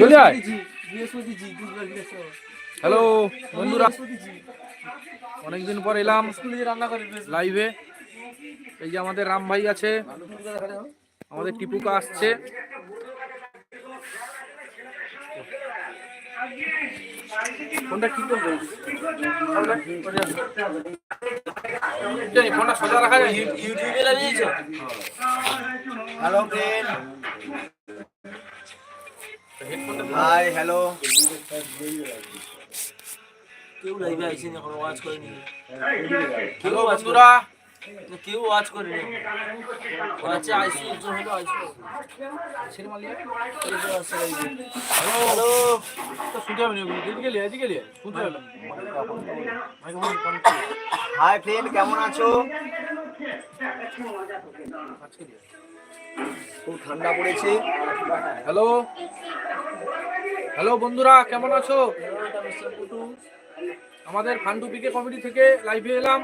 চলে আয়। হ্যালো বন্ধুরা। অনেকদিন পর এলাম স্কুলে যে রান্না করে লাইভে। এই যে আমাদের রাম ভাই আছে আমাদের টিপুকা আসছে। ফোনটা কি করবে ফোনটা সোজা রাখা যায়। ইউটিউবে লাগিয়েছো? হ্যালো ফ্রেন্ড হাই হ্যালো কেউ লাইভে আইসি না কোনো ওয়াচ করেনি। হ্যালো বন্ধুরা। কেউ ওয়াচ করেনি। ওয়াচে আইসি একজন হলো আইসি। ছেড়ে মারলিয়া হ্যালো তো শুনতে হবে না এদিকে লিয়ে এদিকে লিয়ে শুনতে হবে হাই ফ্রেন্ড কেমন আছো? খুব ঠান্ডা পড়েছে। হ্যালো হ্যালো বন্ধুরা, কেমন আছো? আমাদের ফান্ডু পিকে কমিটি থেকে লাইভে এলাম।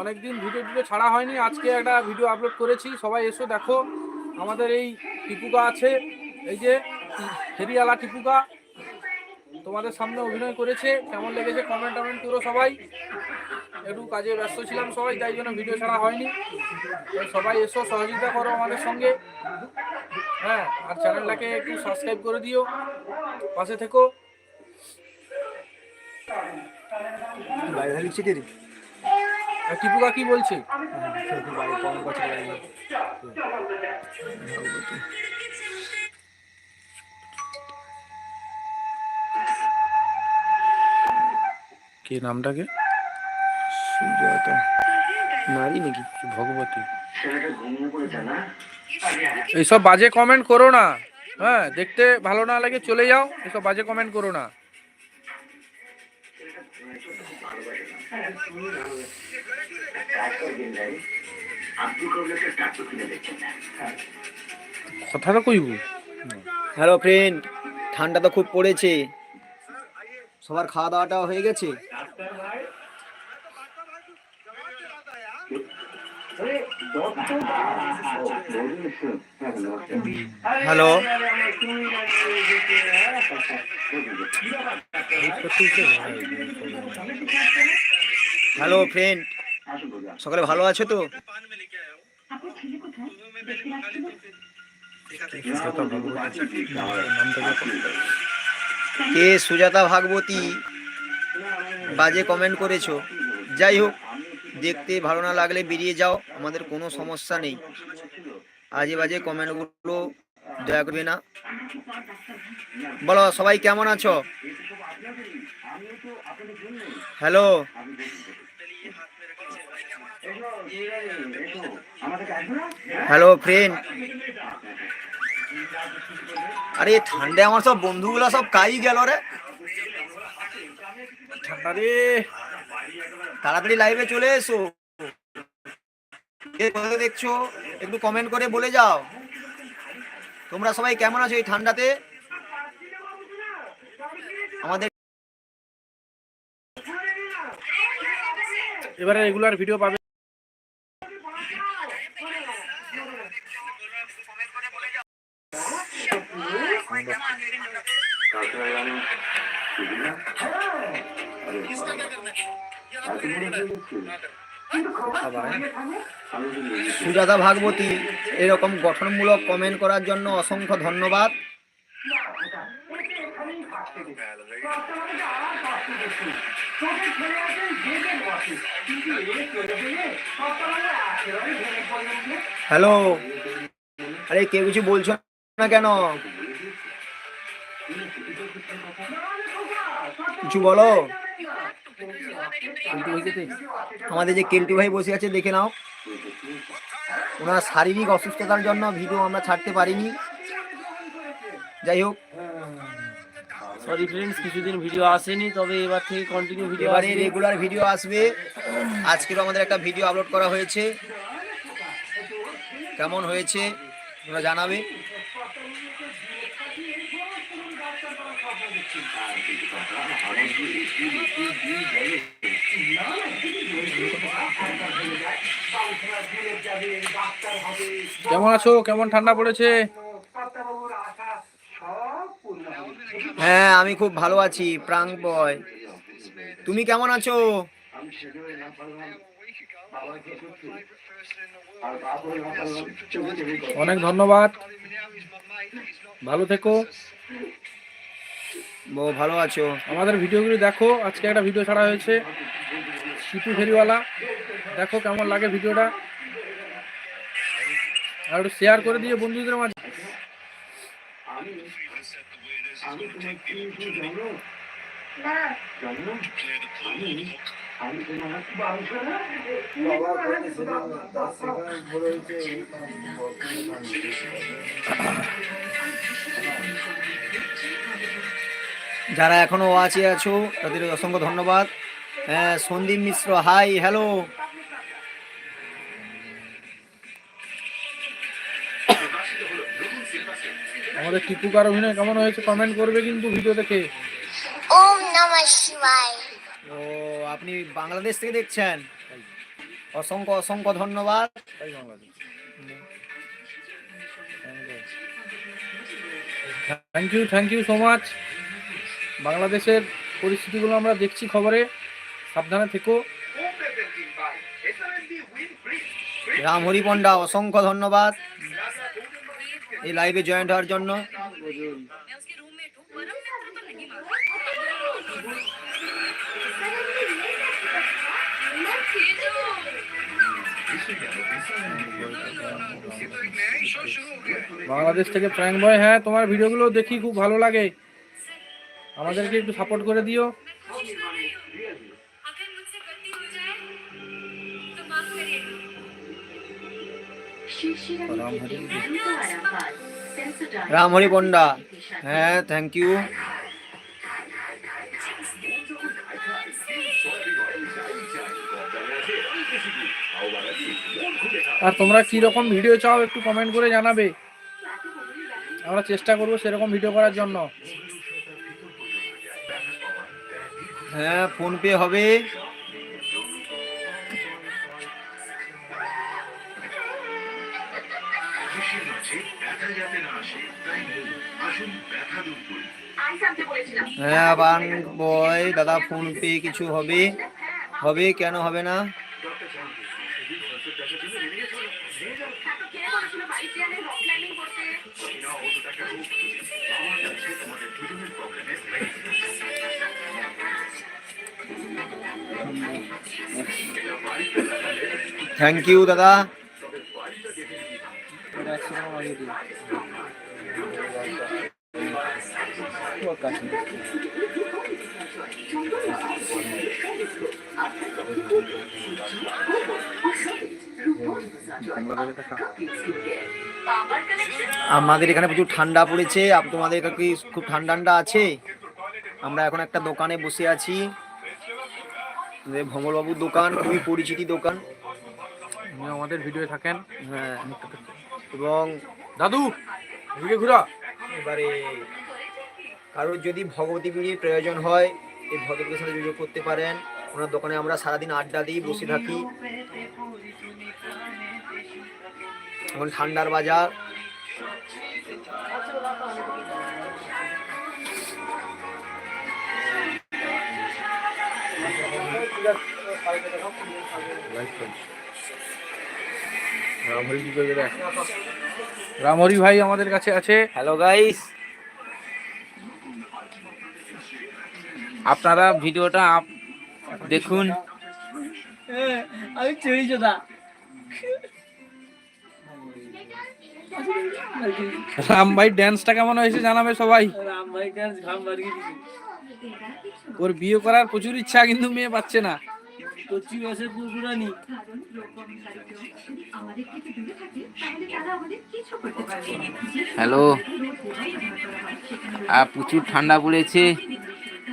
অনেকদিন ভিডিও টিডিও ছাড়া হয়নি, আজকে একটা ভিডিও আপলোড করেছি। সবাই এসো দেখো, আমাদের এই টিপুকা আছে। এই যে ফেরিওয়ালা টিপুকা, তোমাদের সামনে অভিনয় করেছে। কেমন লেগেছে কমেন্ট টমেন্ট করো সবাই। একটু কাজে ব্যস্ত ছিলাম সবাই তাই জন্য ভিডিও ছাড়া হয়নি। সবাই এসো সহযোগিতা করো আমাদের সঙ্গে। হ্যাঁ আর চ্যানেলটাকে একটু সাবস্ক্রাইব করে দিও। পাশে থেকো। টিপুকা কি বলছে? কি নামটাকে? সুজাতা। নারী নাকি ভগবতী? এইসব বাজে কমেন্ট করো না। হ্যাঁ দেখতে ভালো না লাগে চলে যাও এসব বাজে কমেন্ট করো না। কথাটা কইব? হ্যালো ফ্রেন্ড ঠান্ডা তো খুব পড়েছে। সবার খাওয়া দাওয়াটা হয়ে গেছে? হ্যালো হ্যালো ফ্রেন্ড সকালে ভালো আছো তো? কে সুজাতা ভাগবতী? বাজে কমেন্ট করেছ। যাই হোক দেখতে ভালো না লাগলে বেরিয়ে যাও, আমাদের কোনো সমস্যা নেই। আজে বাজে কমেন্টগুলো দয়া করবে না। বলো, সবাই কেমন আছো? হ্যালো? Hello, friend? আরে, ঠান্ডায় আমার সব বন্ধুগুলো সব কাই গেল রে। ঠান্ডা রে। তাড়াতাড়ি লাইভে চলে এসো। কোথায় দেখছ একটু কমেন্ট করে বলে যাও। তোমরা সবাই কেমন আছো এই ঠান্ডাতে? আমাদের এবারে রেগুলার ভিডিও পাবে। সুজাতা ভাগবতী, এরকম গঠনমূলক কমেন্ট করার জন্য অসংখ্য ধন্যবাদ। হ্যালো আরে, কেউ কিছু বলছো না কেন? কিছু বলো? আমাদের যে কেলটু ভাই বসে আছে দেখে নাও। ওনার শারীরিক অসুস্থতার জন্য ভিডিও আমরা ছাড়তে পারিনি। যাই হোক। সরি ফ্রেন্ডস কিছুদিন ভিডিও আসেনি তবে এবার থেকে কন্টিনিউ ভিডিও এবারে রেগুলার ভিডিও আসবে। আজকেরও আমাদের একটা ভিডিও আপলোড করা হয়েছে। কেমন হয়েছে তোমরা জানাবে। কেমন আছো? কেমন ঠান্ডা পড়েছে? হ্যাঁ আমি খুব ভালো আছি প্রাং বয়। তুমি কেমন আছো? অনেক ধন্যবাদ। ভালো থেকো। ভালো আছো? আমাদের ভিডিওগুলি দেখো। আজকে একটা ভিডিও ছাড়া হয়েছে। সিটু ফেরিওয়ালা। দেখো কেমন লাগে ভিডিওটা। আর একটু শেয়ার করে দিয়ে বন্ধুদের মাঝে। যারা এখনও আছে আছো তাদের অসংখ্য ধন্যবাদ। হ্যাঁ সন্দীপ মিশ্র হাই হ্যালো। আমাদের টিপুকার অভিনয় কেমন হয়েছে কমেন্ট করবে কিন্তু ভিডিও দেখে। ওম নমঃ শিবায়। ও আপনি বাংলাদেশ থেকে দেখছেন? অসংখ্য অসংখ্য ধন্যবাদ। তাই thank you thank you so much বাংলাদেশের পরিস্থিতিগুলো আমরা দেখছি খবরে। সাবধানে থেকো। রাম হরি পন্ডা অসংখ্য ধন্যবাদ। এই লাইভে জয়েন্ট হওয়ার জন্য। বাংলাদেশ থেকে ফ্র্যাঙ্ক বয় হ্যাঁ তোমার ভিডিওগুলো দেখি খুব ভালো লাগে। আমাদেরকে একটু সাপোর্ট করে দিও। রামহরি পন্ডা হ্যাঁ থ্যাংক ইউ আর তোমরা কি রকম ভিডিও চাও একটু কমেন্ট করে জানাবে। আমরা চেষ্টা করব সেরকম ভিডিও করার জন্য। হ্যাঁ ফোনপে হবে। হ্যাঁ বান বয় দাদা ফোনপে কিছু হবে। হবে কেন হবে না? থ্যাংক ইউ দাদা। আমাদের এখানে প্রচুর ঠান্ডা পড়েছে। তোমাদের কি খুব ঠান্ডা ঠান্ডা আছে? আমরা এখন একটা দোকানে বসে আছি। যে ভমরবাবুর দোকান খুবই পরিচিতি দোকান। উনি আমাদের ভিডিও থাকেন। হ্যাঁ। এবং দাদু এদিকে ঘুরা। এবারে কারোর যদি ভগবতী বিড়ির প্রয়োজন হয় এই ভদ্রলোকের সাথে যোগাযোগ করতে পারেন। ওনার দোকানে আমরা সারাদিন আড্ডা দিই বসে থাকি। এখন ঠান্ডার বাজার। রামহরি ভাই আমাদের কাছে আছে। হ্যালো গাইস আপনারা ভিডিওটা আপ- দেখুন। আমি চুরি রাম ভাই ড্যান্সটা কেমন হয়েছে জানাবে সবাই? রাম ভাই ডান্স ঘাম বাড়িয়ে দিছি ওর বিয়ে করার প্রচুর ইচ্ছা কিন্তু মেয়ে পাচ্ছে না। বসে কুকুরানি হ্যালো। আর প্রচুর ঠান্ডা পড়েছে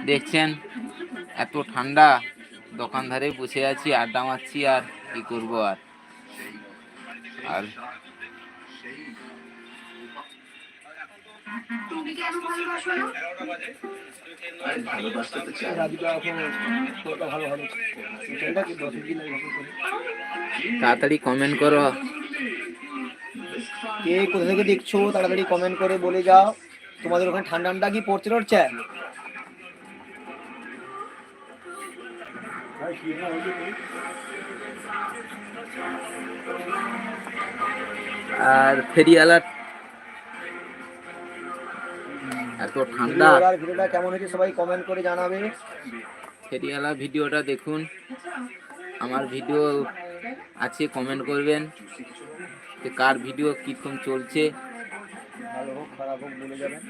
দেখছেন? এত ঠান্ডা দোকান ধারে বসে আছি আড্ডা মারছি আর কি করব আর? আর তাড়াতাড়ি কমেন্ট করো। কে কোথা থেকে দেখছ? তাড়াতাড়ি কমেন্ট করে বলে যাও। তোমাদের ওখানে ঠান্ডা ঠান্ডা কি পড়ছে টড়ছে আর ফেরিওয়ালার এত ঠান্ডা। ভিডিওটা কেমন হয়েছে সবাই কমেন্ট করে জানাবে। ফেরিওয়ালা ভিডিওটা দেখুন। আমার ভিডিও আছে কমেন্ট করবেন। যে কার ভিডিও কীরকম চলছে। খারাপ হোক বলে যাবেন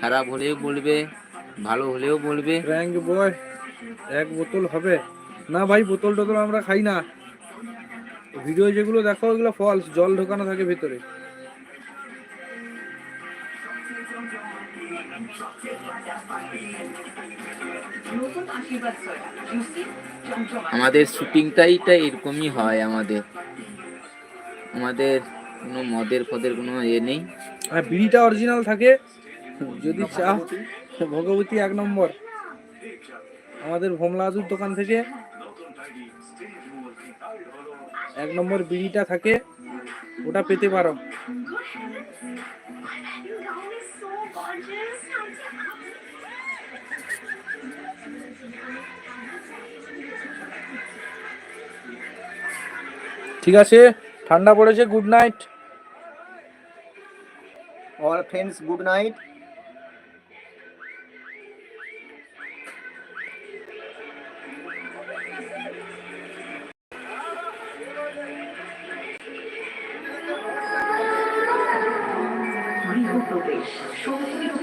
খারাপ হলেও বলবে ভালো হলেও বলবে। র্যাঙ্ক বয় এক বোতল হবে। না ভাই বোতল টোতল আমরা খাই না। ভিডিও যেগুলো দেখো ওগুলো ফলস জল ঢোকানো থাকে ভেতরে। আমাদের শুটিংটাই তা এরকমই হয় আমাদের। আমাদের কোনো মদের ফদের কোনো এ নেই। হ্যাঁ বিড়িটা অরিজিনাল থাকে। যদি চাও ভগবতী এক নম্বর। আমাদের ভোমলাজুর দোকান থেকে এক নম্বর বিড়িটা থাকে। ওটা পেতে পারো। ঠিক আছে ঠান্ডা পড়েছে good night friends good night